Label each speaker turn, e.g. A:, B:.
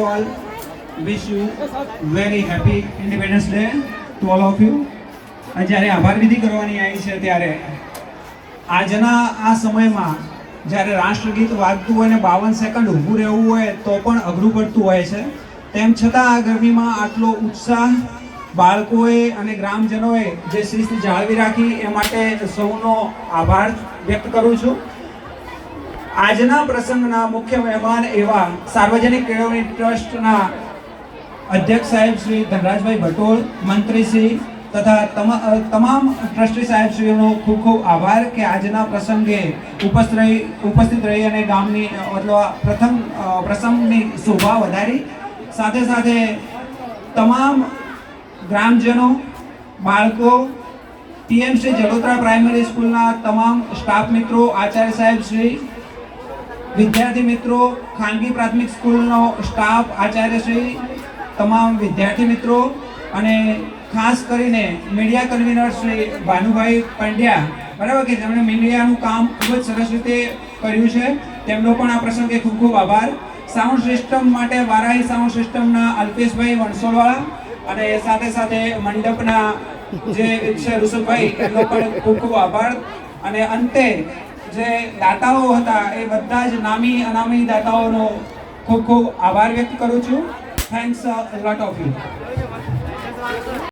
A: all. Wish you very happy Independence Day to all of you. અને જ્યારે આભાર વિધિ કરવાની આવી છે ત્યારે આજના આ સમયમાં જ્યારે રાષ્ટ્રગીત વાગતું હોય ને બાવન સેકન્ડ ઊભું રહેવું હોય તો પણ અઘરું પડતું હોય છે. તેમ છતાં આ ગરમીમાં આટલો ઉત્સાહ બાળકોએ અને ગ્રામજનોએ જે શિસ્ત જાળવી રાખી એ માટે સૌનો આભાર વ્યક્ત કરું છું. આજના પ્રસંગના મુખ્ય મહેમાન એવા સાર્વજનિક કેળવણી ટ્રસ્ટના અધ્યક્ષ સાહેબ શ્રી ધનરાજભાઈ ભટોળ, મંત્રી શ્રી તથા તમા- તમામ ટ્રસ્ટી સાહેબ શ્રીઓનો ખૂબ ખૂબ આભાર કે આજના પ્રસંગે ઉપસ્થિત ઉપસ્થિત રહી અને ગામની મતલબ પ્રથમ પ્રસંગની શોભા વધારી. સાથે સાથે તમામ ગ્રામજનો, બાળકો, પીએમસી જડોદરા પ્રાઇમરી સ્કૂલના તમામ સ્ટાફ મિત્રો, આચાર્ય સાહેબ શ્રી વિદ્યાર્થી મિત્રો, ખાનગી પ્રાથમિક સ્કૂલનો સ્ટાફ આચાર્યશ્રી તમામ વિદ્યાર્થી મિત્રો અને ખાસ કરીને મીડિયા કન્વીનર શ્રી ભાનુભાઈ પંડ્યા, બરાબર કે જેમણે મીડિયાનું કામ ખૂબ જ સરસ રીતે કર્યું છે, તેમનો પણ આ પ્રસંગે ખૂબ ખૂબ આભાર. સાઉન્ડ સિસ્ટમ માટે વારાહી સાઉન્ડ સિસ્ટમના અલ્પેશભાઈ વણસોડવાળા અને સાથે સાથે મંડપના જે છે ઋષભભાઈ, એમનો પણ ખૂબ ખૂબ આભાર. અને અંતે જે દાતાઓ હતા, એ બધા જ નામી, અનામી દાતાઓનો ખૂબ ખૂબ આભાર વ્યક્ત કરું છું. Thanks lot of you